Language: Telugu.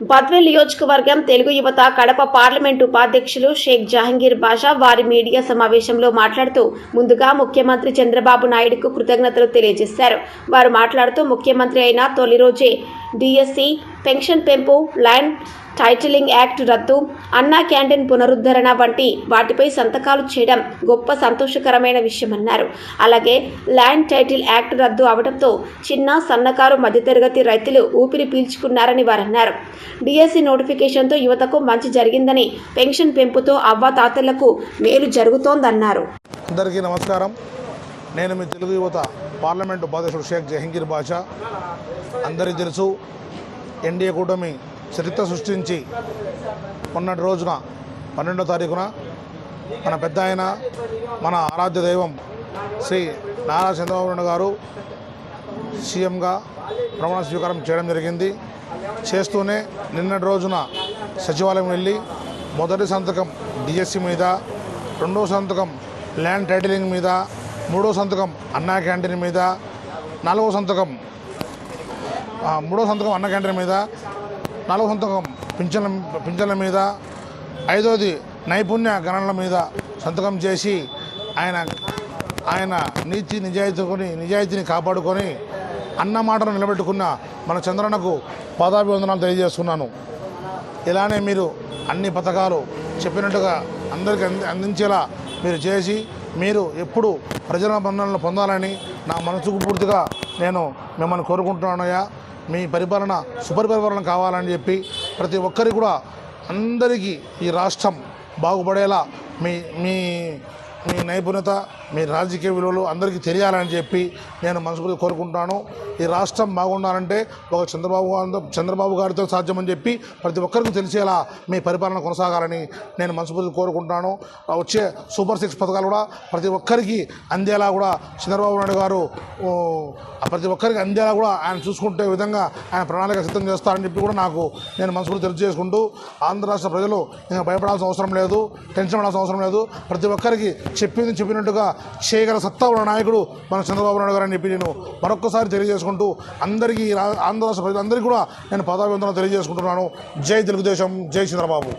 బద్వేల్ నియోజకవర్గం తెలుగు యువత కడప పార్లమెంటు ఉపాధ్యక్షులు షేక్ జహంగీర్ బాషా వారి మీడియా సమావేశంలో మాట్లాడుతూ ముందుగా ముఖ్యమంత్రి చంద్రబాబు నాయుడుకు కృతజ్ఞతలు తెలియజేశారు. వారు మాట్లాడుతూ ముఖ్యమంత్రి అయిన తొలి రోజే డిఎస్సి పెన్షన్ పెంపు ల్యాండ్ టైటిలింగ్ యాక్ట్ రద్దు అన్నా క్యాంటీన్ పునరుద్ధరణ వంటి వాటిపై సంతకాలు చేయడం గొప్ప సంతోషకరమైన విషయమన్నారు. అలాగే ల్యాండ్ టైటిల్ యాక్ట్ రద్దు అవడంతో చిన్న సన్నకారు మధ్యతరగతి రైతులు ఊపిరి పీల్చుకున్నారని వారన్నారు. డిఎస్సి నోటిఫికేషన్తో యువతకు మంచి జరిగిందని పెన్షన్ పెంపుతో అవ్వాతాతలకు మేలు జరుగుతోందన్నారు. అందరికీ నమస్కారం. నేను మీ తెలుగు యువత పార్లమెంటు ఉపాధ్యక్షుడు షేక్ జహంగీర్ బాషా. అందరికీ తెలుసు ఎన్డీఏ కూటమి చరిత్ర సృష్టించి మొన్నటి రోజున పన్నెండో తారీఖున మన పెద్ద ఆయన మన ఆరాధ్య దైవం శ్రీ నారా చంద్రబాబు నాయుడు గారు సీఎంగా ప్రమాణ స్వీకారం చేయడం జరిగింది. చేస్తూనే నిన్నటి రోజున సచివాలయం వెళ్ళి మొదటి సంతకం డిఎస్సి మీద రెండో సంతకం ల్యాండ్ టైటిలింగ్ మీద మూడో సంతకం అన్నా క్యాంటీన్ మీద నాలుగో సంతకం మూడో సంతకం అన్న క్యాంటీన్ మీద నాలుగో సంతకం పింఛన్ల పింఛన్ల మీద ఐదోది నైపుణ్య గణనల మీద సంతకం చేసి ఆయన ఆయన నీతి నిజాయితీని నిజాయితీని కాపాడుకొని అన్న మాటను నిలబెట్టుకున్న మన చంద్రన్నకు పాదాభివందనాలు తెలియజేస్తున్నాను. ఇలానే మీరు అన్ని పథకాలు చెప్పినట్టుగా అందరికీ అంది అందించేలా మీరు చేసి మీరు ఎప్పుడు ప్రజల బంధనలు పొందాలని నా మనసుకు పూర్తిగా నేను మిమ్మల్ని కోరుకుంటున్నానయ్యా. మీ పరిపాలన సుపరిపరిపాలన కావాలని చెప్పి ప్రతి ఒక్కరికి కూడా అందరికీ ఈ రాష్ట్రం బాగుపడేలా మీ మీ మీ నైపుణ్యత మీ రాజకీయ విలువలు అందరికీ తెలియాలని చెప్పి నేను మనసుకు కోరుకుంటాను ఈ రాష్ట్రం బాగుండాలంటే ఒక చంద్రబాబు గారితో చంద్రబాబు గారితో సాధ్యమని చెప్పి ప్రతి ఒక్కరికి తెలిసేలా మీ పరిపాలన కొనసాగాలని నేను మనసుపూర్తి కోరుకుంటాను వచ్చే సూపర్ సిక్స్ పథకాలు కూడా ప్రతి ఒక్కరికి అందేలా కూడా చంద్రబాబు నాయుడు గారు ప్రతి ఒక్కరికి అందేలా కూడా ఆయన చూసుకుంటే విధంగా ఆయన ప్రణాళిక సిద్ధం చేస్తారని చెప్పి కూడా నాకు నేను మనస్ఫూర్తి తెలియజేసుకుంటూ ఆంధ్ర రాష్ట్ర ప్రజలు ఇంకా భయపడాల్సిన అవసరం లేదు టెన్షన్ పడాల్సిన అవసరం లేదు. ప్రతి ఒక్కరికి చెప్పింది చెప్పినట్టుగా చేయగల సత్తా ఉన్న నాయకుడు మన చంద్రబాబు నాయుడు గారు అని చెప్పి నేను మరొకసారి తెలియజేసుకుంటూ అందరికీ ఆంధ్ర రాష్ట్ర ప్రజలందరికీ కూడా నేను పదాభివందనలు తెలియజేసుకుంటున్నాను. జై తెలుగుదేశం జై చంద్రబాబు.